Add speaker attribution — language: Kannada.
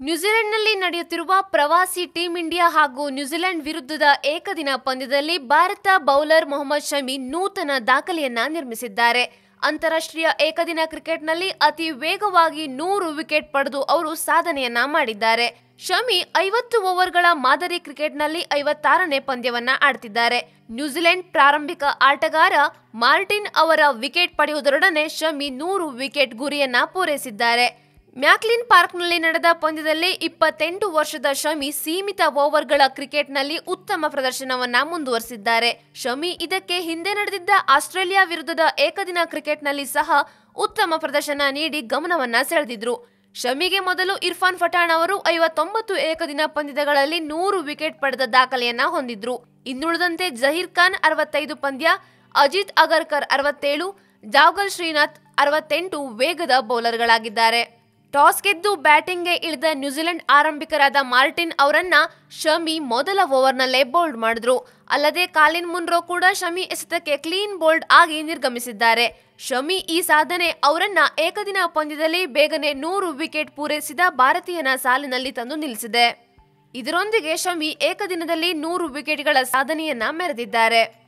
Speaker 1: ನ್ಯೂಜಿಲೆಂಡ್ನಲ್ಲಿ ನಡೆಯುತ್ತಿರುವ ಪ್ರವಾಸಿ ಟೀಂ ಇಂಡಿಯಾ ಹಾಗೂ ನ್ಯೂಜಿಲೆಂಡ್ ವಿರುದ್ಧದ ಏಕದಿನ ಪಂದ್ಯದಲ್ಲಿ ಭಾರತ ಬೌಲರ್ ಮೊಹಮ್ಮದ್ ಶಮಿ ನೂತನ ದಾಖಲೆಯನ್ನ ನಿರ್ಮಿಸಿದ್ದಾರೆ. ಅಂತಾರಾಷ್ಟ್ರೀಯ ಏಕದಿನ ಕ್ರಿಕೆಟ್ನಲ್ಲಿ ಅತಿ ವೇಗವಾಗಿ ನೂರು ವಿಕೆಟ್ ಪಡೆದು ಅವರು ಸಾಧನೆಯನ್ನ ಮಾಡಿದ್ದಾರೆ. ಶಮಿ ಐವತ್ತು ಓವರ್ಗಳ ಮಾದರಿ ಕ್ರಿಕೆಟ್ನಲ್ಲಿ ಐವತ್ತಾರನೇ ಪಂದ್ಯವನ್ನ ಆಡ್ತಿದ್ದಾರೆ. ನ್ಯೂಜಿಲೆಂಡ್ ಪ್ರಾರಂಭಿಕ ಆಟಗಾರ ಮಾರ್ಟಿನ್ ಅವರ ವಿಕೆಟ್ ಪಡೆಯುವುದರೊಡನೆ ಶಮಿ ನೂರು ವಿಕೆಟ್ ಗುರಿಯನ್ನ ಪೂರೈಸಿದ್ದಾರೆ. ಮ್ಯಾಕ್ಲಿನ್ ಪಾರ್ಕ್ನಲ್ಲಿ ನಡೆದ ಪಂದ್ಯದಲ್ಲಿ ಇಪ್ಪತ್ತೆಂಟು ವರ್ಷದ ಶಮಿ ಸೀಮಿತ ಓವರ್ಗಳ ಕ್ರಿಕೆಟ್ನಲ್ಲಿ ಉತ್ತಮ ಪ್ರದರ್ಶನವನ್ನ ಮುಂದುವರಿಸಿದ್ದಾರೆ. ಶಮಿ ಇದಕ್ಕೆ ಹಿಂದೆ ನಡೆದಿದ್ದ ಆಸ್ಟ್ರೇಲಿಯಾ ವಿರುದ್ಧದ ಏಕದಿನ ಕ್ರಿಕೆಟ್ನಲ್ಲಿ ಸಹ ಉತ್ತಮ ಪ್ರದರ್ಶನ ನೀಡಿ ಗಮನವನ್ನ ಸೆಳೆದಿದ್ರು. ಶಮಿಗೆ ಮೊದಲು ಇರ್ಫಾನ್ ಪಠಾಣ್ ಅವರು ಐವತ್ತೊಂಬತ್ತು ಏಕದಿನ ಪಂದ್ಯಗಳಲ್ಲಿ ನೂರು ವಿಕೆಟ್ ಪಡೆದ ದಾಖಲೆಯನ್ನ ಹೊಂದಿದ್ರು. ಇನ್ನುಳಿದಂತೆ ಜಹೀರ್ ಖಾನ್ ಅರವತ್ತೈದು ಪಂದ್ಯ, ಅಜಿತ್ ಅಗರ್ಕರ್ ಅರವತ್ತೇಳು ಜಾವಗಲ್ ಶ್ರೀನಾಥ್ ಅರವತ್ತೆಂಟು ವೇಗದ ಬೌಲರ್ಗಳಾಗಿದ್ದಾರೆ. ಟಾಸ್ ಗೆದ್ದು ಬ್ಯಾಟಿಂಗ್ಗೆ ಇಳಿದ ನ್ಯೂಜಿಲೆಂಡ್ ಆರಂಭಿಕರಾದ ಮಾರ್ಟಿನ್ ಅವರನ್ನ ಶಮಿ ಮೊದಲ ಓವರ್ನಲ್ಲೇ ಬೋಲ್ಡ್ ಮಾಡಿದ್ರು. ಅಲ್ಲದೆ ಕಾಲಿನ್ ಮುನ್ರೋ ಕೂಡ ಶಮಿ ಎಸೆತಕ್ಕೆ ಕ್ಲೀನ್ ಬೋಲ್ಡ್ ಆಗಿ ನಿರ್ಗಮಿಸಿದ್ದಾರೆ. ಶಮಿ ಈ ಸಾಧನೆ ಅವರನ್ನ ಏಕದಿನ ಪಂದ್ಯದಲ್ಲಿ ಬೇಗನೆ ನೂರು ವಿಕೆಟ್ ಪೂರೈಸಿದ ಭಾರತೀಯನ ಸಾಲಿನಲ್ಲಿ ತಂದು ನಿಲ್ಲಿಸಿದೆ. ಇದರೊಂದಿಗೆ ಶಮಿ ಏಕದಿನದಲ್ಲಿ ನೂರು ವಿಕೆಟ್ಗಳ ಸಾಧನೆಯನ್ನ ಮೆರೆದಿದ್ದಾರೆ.